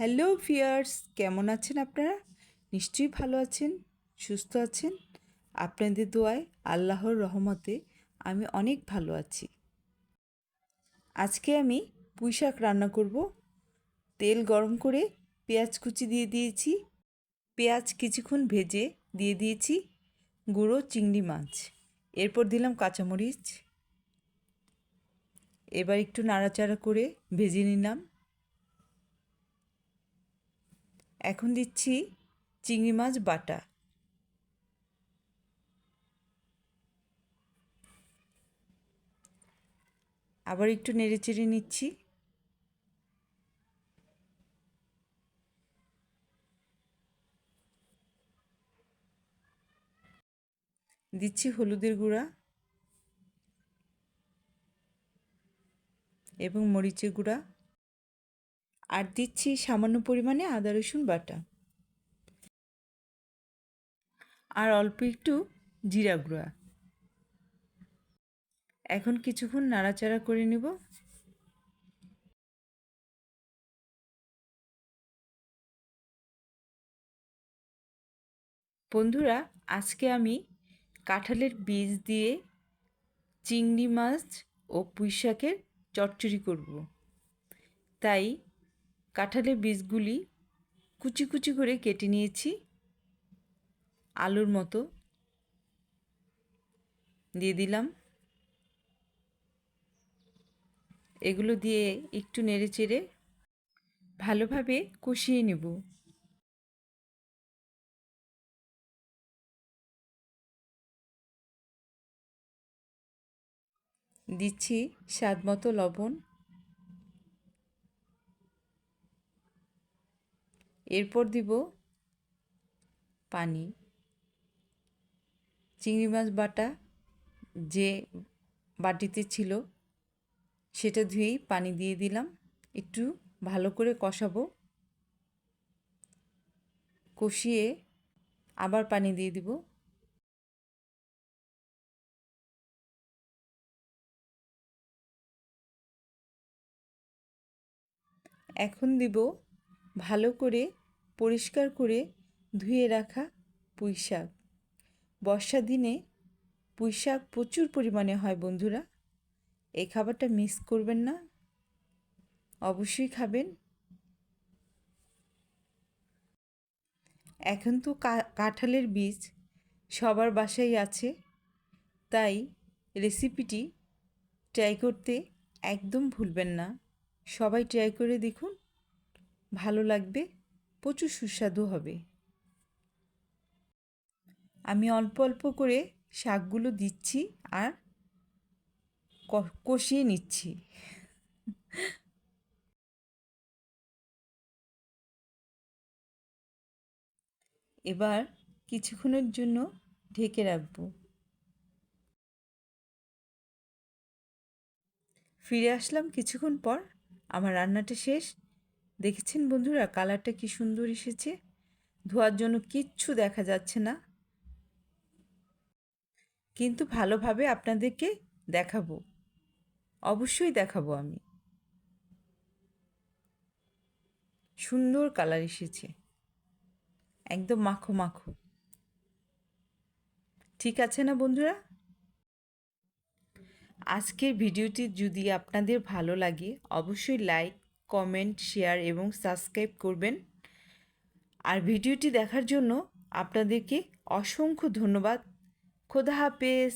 Hello fierce কেমন আছেন আপনারা? নিশ্চয়ই ভালো আছেন, সুস্থ আছেন। আপনাদের দোয়ায় আল্লাহর রহমতে আমি অনেক ভালো আছি। আজকে আমি পুঁই শাক রান্না করব। তেল গরম করে পেঁয়াজ কুচি দিয়ে দিয়েছি। পেঁয়াজ কিছুক্ষণ ভেজে দিয়ে দিয়েছি। গুঁড়ো চিংড়ি মাছ। এরপর দিলাম কাঁচামরিচ। এবার একটু নাড়াচাড়া করে ভেজে নিলাম। এখন দিচ্ছি চিংড়ি মাছ বাটা। আবার একটু নেড়ে চেড়ে নিচ্ছি। দিচ্ছি হলুদের গুঁড়া এবং মরিচের গুঁড়া। আর দিচ্ছি সামান্য পরিমাণে আদা, রসুন বাটা। আর অল্প একটু জিরা গুঁড়া। এখন কিছুক্ষণ নাড়াচাড়া করে নেব। বন্ধুরা, আজকে আমি কাঁঠালের বীজ দিয়ে চিংড়ি মাছ ও পুঁই শাকের চচ্চড়ি করব। তাই কাঁঠালের বীজগুলি কুচি কুচি করে কেটে নিয়েছি। আলুর মতো দিয়ে দিলাম। এগুলো দিয়ে একটু নেড়ে চেড়ে ভালোভাবে কষিয়ে নেব। দিচ্ছি স্বাদ মতো লবণ। এরপর দিব পানি, চিংড়ি মাছ বাটা যে বাটিতে ছিল সেটা ধুয়েই পানি দিয়ে দিলাম। একটু ভালো করে কষাবো। কষিয়ে আবার পানি দিয়ে দিব। এখন দিব ভালো করে পরিষ্কার করে ধুয়ে রাখা পুঁই শাক। বর্ষা দিনে পুঁই শাক প্রচুর পরিমাণে হয় বন্ধুরা। এই খাবারটা মিস করবেন না। অবশ্যই খাবেন। এখন তো কাঁঠালের বীজ সবার বাসায় আছে। তাই রেসিপিটি ট্রাই করতে একদম ভুলবেন না। সবাই ট্রাই করে দেখুন, ভালো লাগবে। প্রচুর সুস্বাদু হবে। আমি অল্প অল্প করে শাকগুলো দিচ্ছি আর কষিয়ে নিচ্ছি। এবার কিছুক্ষণের জন্য ঢেকে রাখব। ফিরে আসলাম কিছুক্ষণ পর, আমার রান্নাটা শেষ। দেখেছেন বন্ধুরা? কালারটা কি সুন্দর এসেছে। ধোয়ার জন্য কিচ্ছু দেখা যাচ্ছে না। কিন্তু ভালোভাবে আপনাদেরকে দেখাবো। অবশ্যই দেখাবো আমি। সুন্দর কালার এসেছে। একদম মাখো মাখো। ঠিক আছে না বন্ধুরা? আজকের ভিডিওটি যদি আপনাদের ভালো লাগে, অবশ্যই লাইক কমেন্ট শেয়ার এবং সাবস্ক্রাইব করবেন। আর ভিডিওটি দেখার জন্য আপনাদেরকে অসংখ্য ধন্যবাদ। খোদা হাফেজ।